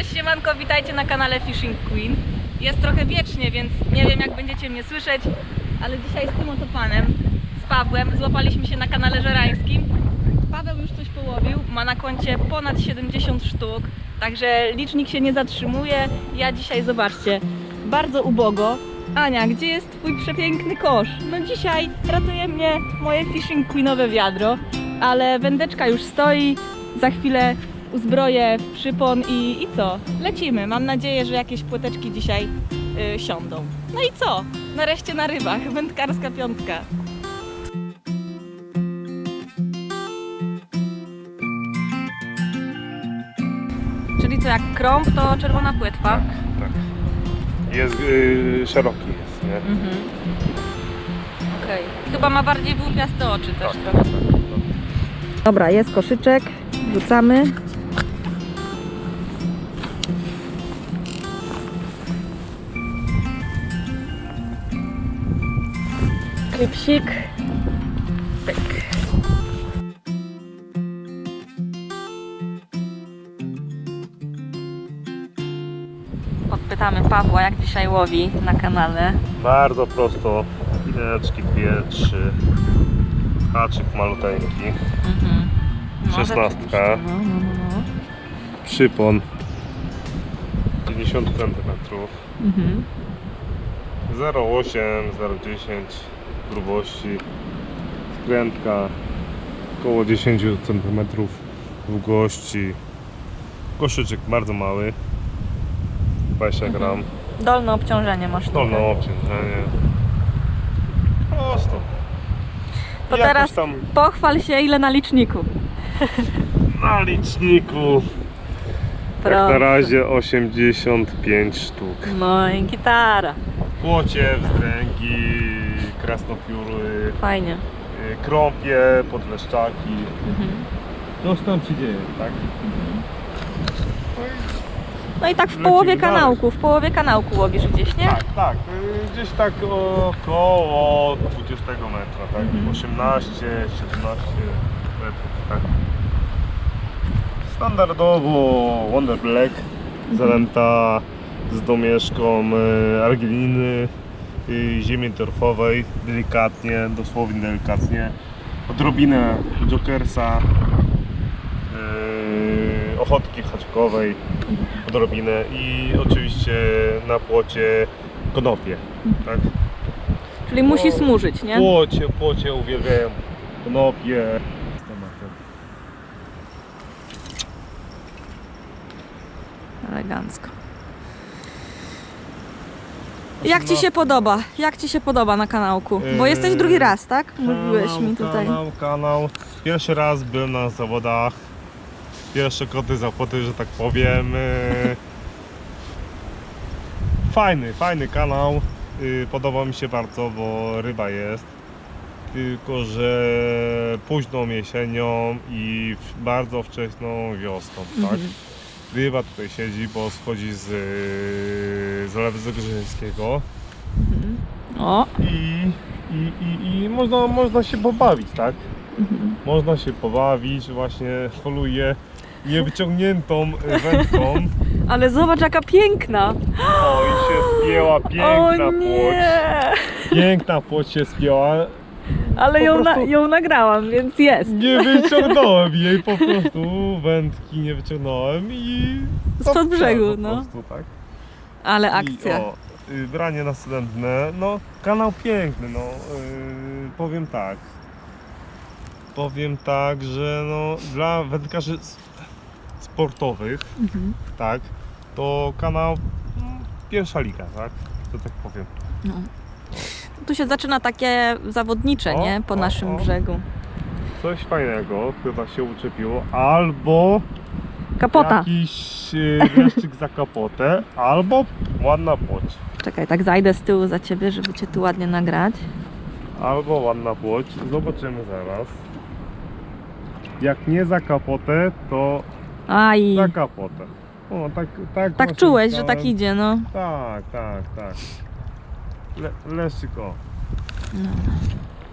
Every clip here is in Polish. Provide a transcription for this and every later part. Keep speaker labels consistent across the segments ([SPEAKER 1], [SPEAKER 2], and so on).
[SPEAKER 1] Cześć siemanko, witajcie na kanale Fishing Queen. Jest trochę wiecznie, więc nie wiem jak będziecie mnie słyszeć, ale dzisiaj z tym oto panem, z Pawłem, złapaliśmy się na kanale żerańskim. Paweł już coś połowił, ma na koncie ponad 70 sztuk, także licznik się nie zatrzymuje. Ja dzisiaj, zobaczcie, bardzo ubogo. Ania, gdzie jest twój przepiękny kosz? No dzisiaj ratuje mnie moje Fishing Queenowe wiadro, ale wędeczka już stoi, za chwilę uzbroję w przypon i, i co? Lecimy. Mam nadzieję, że jakieś płeteczki dzisiaj y, siądą. No i co? Nareszcie na rybach. Wędkarska piątka. Czyli co, jak krąg, to czerwona płetwa?
[SPEAKER 2] Tak. Jest yy, szeroki jest, nie?
[SPEAKER 1] Mhm. Okej. Chyba ma bardziej wyłupiaste oczy też
[SPEAKER 2] Tak,
[SPEAKER 1] trochę.
[SPEAKER 2] tak, tak.
[SPEAKER 1] Dobra, jest koszyczek. Wrzucamy. Klipsik. Pyk. Podpytamy Pawła, jak dzisiaj łowi na kanale.
[SPEAKER 2] Bardzo prosto. Pineczki dwie, trzy. Haczyk maluteńki.
[SPEAKER 1] Mhm.
[SPEAKER 2] Szesnastka.
[SPEAKER 1] No, no, no, no.
[SPEAKER 2] Przypon. 50 cm.
[SPEAKER 1] Mhm.
[SPEAKER 2] 0,8, 0,10 grubości. Skrętka około 10 cm długości. Koszyczek bardzo mały. 20 gram.
[SPEAKER 1] Dolne obciążenie masz tu.
[SPEAKER 2] Dolne obciążenie. Prosto.
[SPEAKER 1] To
[SPEAKER 2] Jakoś
[SPEAKER 1] teraz
[SPEAKER 2] tam
[SPEAKER 1] pochwal się ile na liczniku.
[SPEAKER 2] na liczniku. Jak na razie 85 sztuk.
[SPEAKER 1] No i gitara.
[SPEAKER 2] Płocie, wzdręgi, krasnopióry,
[SPEAKER 1] Fajnie.
[SPEAKER 2] y, krąpie, podleszczaki.
[SPEAKER 1] Mhm.
[SPEAKER 2] Coś tam się dzieje, tak?
[SPEAKER 1] No i tak w
[SPEAKER 2] Lecimy
[SPEAKER 1] połowie
[SPEAKER 2] dalej.
[SPEAKER 1] kanałku, w połowie kanałku łowisz gdzieś, nie?
[SPEAKER 2] Tak, tak. y, Gdzieś tak około 20 metra, tak?
[SPEAKER 1] Mhm.
[SPEAKER 2] 18, 17 metrów, tak? Standardowo Wonder Black, zanęta z domieszką y, argiliny, ziemi torfowej, delikatnie, dosłownie delikatnie. Odrobinę jokersa, y, ochotki haczykowej, odrobinę i oczywiście na płocie konopie, tak?
[SPEAKER 1] Czyli musi
[SPEAKER 2] O,
[SPEAKER 1] smużyć, nie?
[SPEAKER 2] Płocie, płocie uwielbiają konopie.
[SPEAKER 1] Elegancko. Jak ci się podoba? Jak ci się podoba na kanałku? Bo
[SPEAKER 2] Yy,
[SPEAKER 1] jesteś drugi raz, tak? Mówiłeś mi tutaj.
[SPEAKER 2] Kanał, kanał. Pierwszy raz byłem na zawodach. Pierwsze koty za płoty, że tak powiem. Yy, Fajny, fajny kanał. Yy, Podoba mi się bardzo, bo ryba jest. Tylko, że późną jesienią i bardzo wczesną wiosną, tak?
[SPEAKER 1] Mhm.
[SPEAKER 2] Ryba tutaj siedzi, bo schodzi z yy, Zalewu.
[SPEAKER 1] Mhm. O,
[SPEAKER 2] I, i, i, i można, można się pobawić, tak?
[SPEAKER 1] Mhm.
[SPEAKER 2] Można się pobawić, właśnie holuję niewyciągniętą wędką.
[SPEAKER 1] ale zobacz jaka piękna!
[SPEAKER 2] O, i się spięła piękna
[SPEAKER 1] o
[SPEAKER 2] płoć. Piękna płoć się spięła.
[SPEAKER 1] Ale ją, na, ją nagrałam, więc jest.
[SPEAKER 2] Nie wyciągnąłem jej po prostu, wędki nie wyciągnąłem i...
[SPEAKER 1] Spod brzegu,
[SPEAKER 2] po
[SPEAKER 1] no.
[SPEAKER 2] prostu, tak?
[SPEAKER 1] Ale
[SPEAKER 2] I,
[SPEAKER 1] akcja.
[SPEAKER 2] o, y, branie następne, no kanał piękny, no y, powiem tak. Powiem tak, że no dla wędkarzy sportowych,
[SPEAKER 1] Mhm.
[SPEAKER 2] tak, to kanał mm, pierwsza liga, tak, to tak powiem.
[SPEAKER 1] No. Tu się zaczyna takie zawodnicze,
[SPEAKER 2] O,
[SPEAKER 1] nie? Po
[SPEAKER 2] o,
[SPEAKER 1] naszym
[SPEAKER 2] o.
[SPEAKER 1] brzegu.
[SPEAKER 2] Coś fajnego chyba się uczepiło, albo
[SPEAKER 1] Kapota.
[SPEAKER 2] jakiś wieszczyk za kapotę, albo ładna płoć.
[SPEAKER 1] Czekaj, tak zajdę z tyłu za ciebie, żeby cię tu ładnie nagrać.
[SPEAKER 2] Albo ładna płoć. Zobaczymy zaraz. Jak nie za kapotę, to
[SPEAKER 1] Aj,
[SPEAKER 2] za kapotę. O, tak, tak,
[SPEAKER 1] tak
[SPEAKER 2] właśnie
[SPEAKER 1] czułeś, że tak idzie, no.
[SPEAKER 2] Tak, tak, tak. Le, leszczyk o.
[SPEAKER 1] no.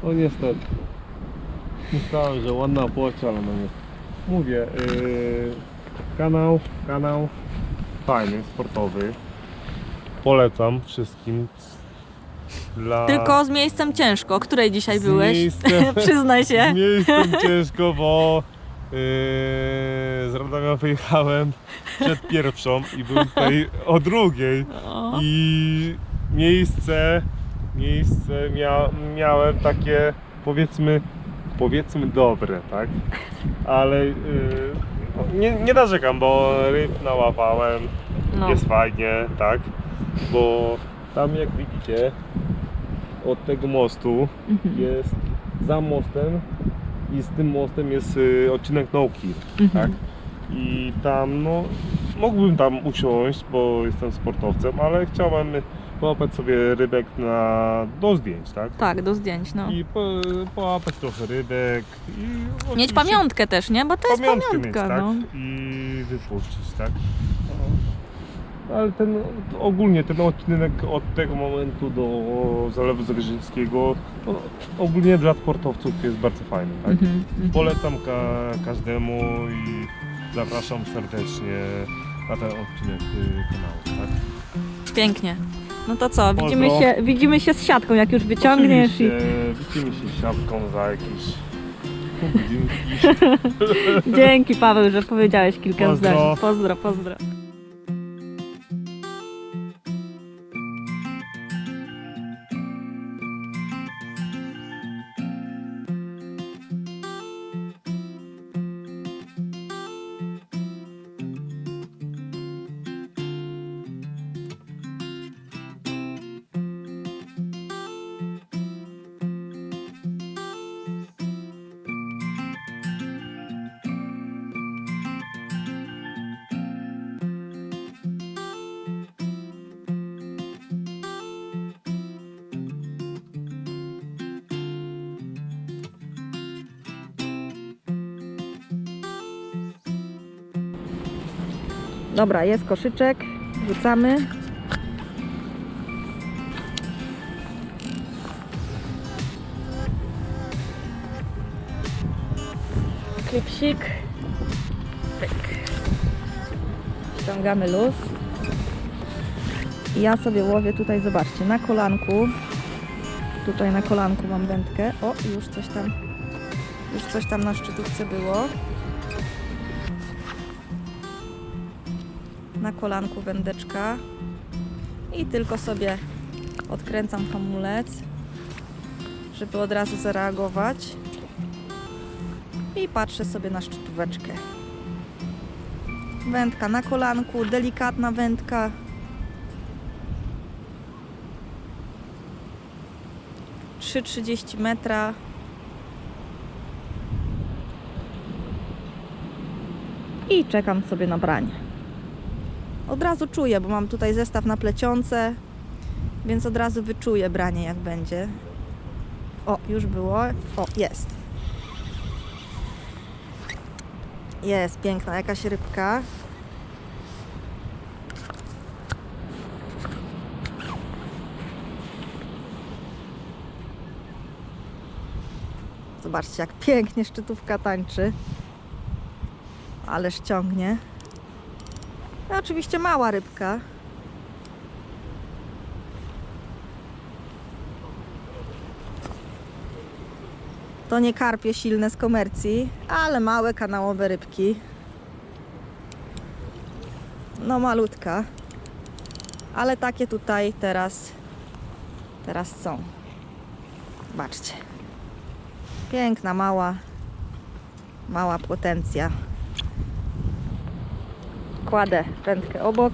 [SPEAKER 2] No niestety. Myślałem, że ładna płoć, ale no nie. Mówię, yy, kanał, kanał. fajny, sportowy. Polecam wszystkim. Dla...
[SPEAKER 1] Tylko z miejscem ciężko. O której dzisiaj
[SPEAKER 2] Z
[SPEAKER 1] byłeś?
[SPEAKER 2] miejscem-
[SPEAKER 1] Przyznaj się.
[SPEAKER 2] Z miejscem ciężko, bo yy, z Radomia wyjechałem przed pierwszą i byłem tutaj o drugiej.
[SPEAKER 1] O.
[SPEAKER 2] I miejsce, miejsce mia, miałem takie powiedzmy, powiedzmy dobre, tak? Ale yy, nie, nie narzekam, bo ryb nałapałem,
[SPEAKER 1] No.
[SPEAKER 2] jest fajnie, tak? Bo tam jak widzicie, od tego mostu
[SPEAKER 1] Mhm.
[SPEAKER 2] jest za mostem i z tym mostem jest y, odcinek nauki,
[SPEAKER 1] Mhm.
[SPEAKER 2] tak? I tam, no, mógłbym tam usiąść, bo jestem sportowcem, ale chciałem połapać sobie rybek na, do zdjęć, tak?
[SPEAKER 1] Tak, do zdjęć, no.
[SPEAKER 2] I po, połapać trochę rybek i
[SPEAKER 1] Mieć pamiątkę też, nie? Bo to jest pamiątka,
[SPEAKER 2] mieć, tak?
[SPEAKER 1] no.
[SPEAKER 2] I wypuścić, tak? No. Ale ten, ogólnie ten odcinek od tego momentu do Zalewu Zagrzyńskiego no, ogólnie dla sportowców jest bardzo fajny, tak?
[SPEAKER 1] Mhm, mhm.
[SPEAKER 2] Polecam ka każdemu i zapraszam serdecznie na ten odcinek kanału, tak?
[SPEAKER 1] Pięknie. No to co, widzimy
[SPEAKER 2] Pozdro.
[SPEAKER 1] się, widzimy się z siatką, jak już wyciągniesz i
[SPEAKER 2] Oczywiście, widzimy się siatką za jakieś pół godzinki.
[SPEAKER 1] dzięki Paweł, że powiedziałeś kilka
[SPEAKER 2] Pozdro.
[SPEAKER 1] zdań. Pozdro, pozdro. Dobra, jest koszyczek, wrzucamy. Klipsik. Pyk. Ściągamy luz. I ja sobie łowię tutaj, zobaczcie, na kolanku. Tutaj na kolanku mam wędkę. O, już coś tam, już coś tam na szczytówce było. Na kolanku wędeczka i tylko sobie odkręcam hamulec, żeby od razu zareagować i patrzę sobie na szczytóweczkę. Wędka na kolanku, delikatna wędka. Trzy trzydzieści metra. I czekam sobie na branie. Od razu czuję, bo mam tutaj zestaw na plecionce, więc od razu wyczuję branie jak będzie. O, już było. O, jest. Jest, piękna jakaś rybka. Zobaczcie, jak pięknie szczytówka tańczy. Ależ ciągnie. No, oczywiście mała rybka. To nie karpie silne z komercji, ale małe kanałowe rybki. No malutka. Ale takie tutaj teraz teraz są. Zobaczcie. Piękna, mała mała potencja. Kładę wędkę obok.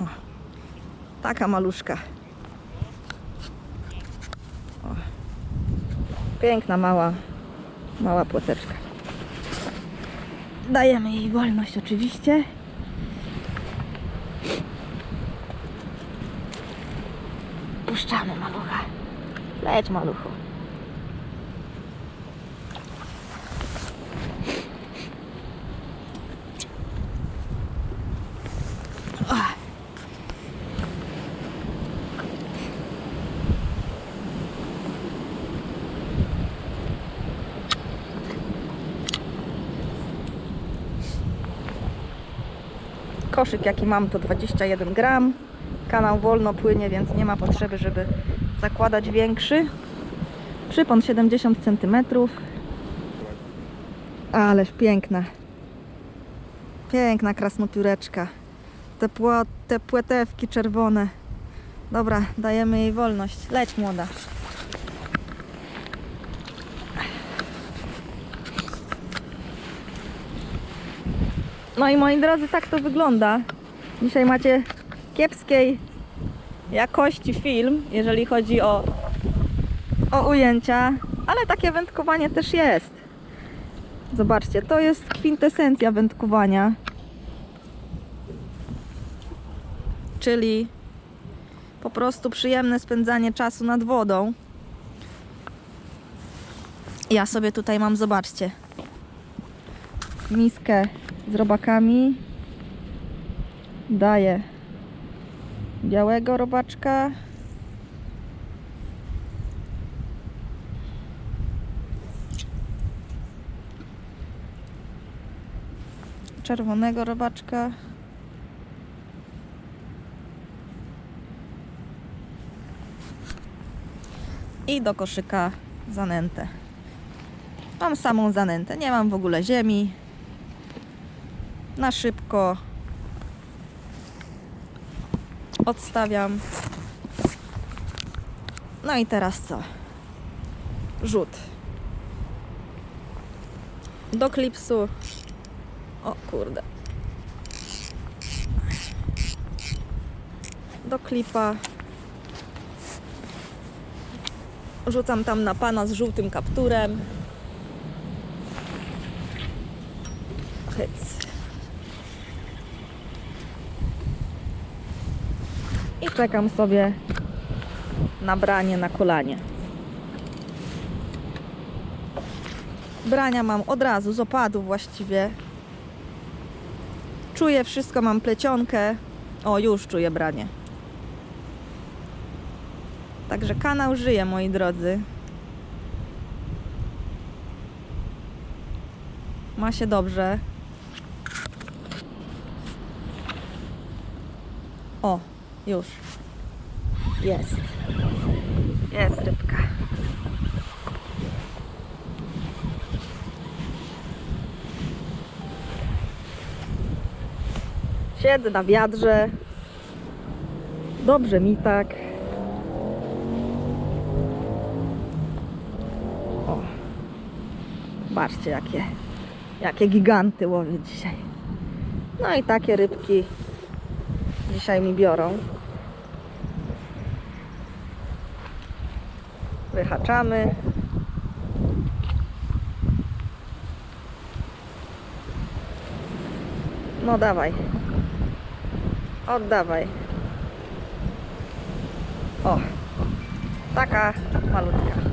[SPEAKER 1] O, taka maluszka. O, piękna, mała, mała płoteczka. Dajemy jej wolność oczywiście. Puszczamy malucha. Leć maluchu. Koszyk jaki mam to 21 gram. Kanał wolno płynie, więc nie ma potrzeby, żeby zakładać większy. Przypon 70 cm. Ależ piękna. Piękna krasnopióreczka. Te, te płetewki czerwone. Dobra, dajemy jej wolność. Leć młoda. No i moi drodzy, tak to wygląda. Dzisiaj macie kiepskiej jakości film, jeżeli chodzi o, o ujęcia, ale takie wędkowanie też jest. Zobaczcie, to jest kwintesencja wędkowania. Czyli po prostu przyjemne spędzanie czasu nad wodą. Ja sobie tutaj mam, zobaczcie, miskę z robakami. Daję białego robaczka. Czerwonego robaczka. I do koszyka zanętę. Mam samą zanętę, nie mam w ogóle ziemi. Na szybko odstawiam. No i teraz co? Rzut. Do klipsu. O kurde. Do klipa. Rzucam tam na pana z żółtym kapturem. Hyc. Czekam sobie na branie na kolanie. Brania mam od razu, z opadu właściwie. Czuję wszystko, mam plecionkę. O, już czuję branie. Także kanał żyje, moi drodzy. Ma się dobrze. O, już. Jest. Jest rybka. Siedzę na wiadrze. Dobrze mi tak. O. Zobaczcie jakie, jakie giganty łowię dzisiaj. No i takie rybki dzisiaj mi biorą. Wyhaczamy. No dawaj. Oddawaj. O. Taka malutka.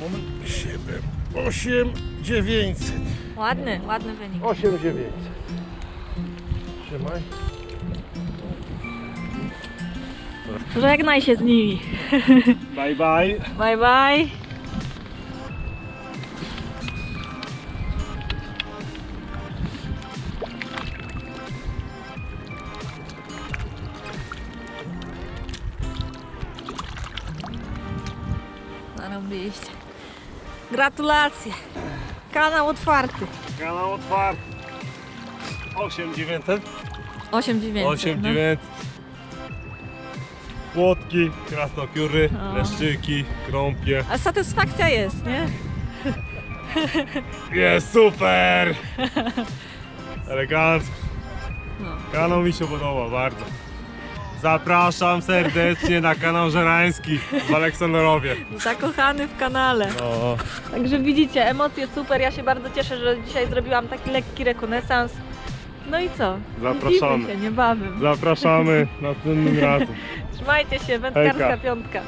[SPEAKER 2] Moment, 7, 8, 900.
[SPEAKER 1] Ładny, ładny wynik.
[SPEAKER 2] 8, 900. Trzymaj.
[SPEAKER 1] Żegnaj się z nimi.
[SPEAKER 2] Bye bye.
[SPEAKER 1] Bye bye. Zarobiliście. Gratulacje. Kanał otwarty.
[SPEAKER 2] Kanał otwarty. 8, 900.
[SPEAKER 1] 8900.
[SPEAKER 2] 8,
[SPEAKER 1] no.
[SPEAKER 2] 900. Płotki, krasnopióry,
[SPEAKER 1] O.
[SPEAKER 2] leszczyki, krąpie.
[SPEAKER 1] A satysfakcja jest, nie?
[SPEAKER 2] Jest super! Elegancko.
[SPEAKER 1] No.
[SPEAKER 2] Kanał mi się podoba bardzo. Zapraszam serdecznie na kanał Żerański w Aleksandrowie.
[SPEAKER 1] Zakochany w kanale.
[SPEAKER 2] No,
[SPEAKER 1] Także widzicie, emocje super. Ja się bardzo cieszę, że dzisiaj zrobiłam taki lekki rekonesans. No i co?
[SPEAKER 2] Zapraszamy.
[SPEAKER 1] Widzimy się niebawem.
[SPEAKER 2] Zapraszamy następnym razem.
[SPEAKER 1] Trzymajcie się, wędkarska
[SPEAKER 2] Hejka.
[SPEAKER 1] piątka.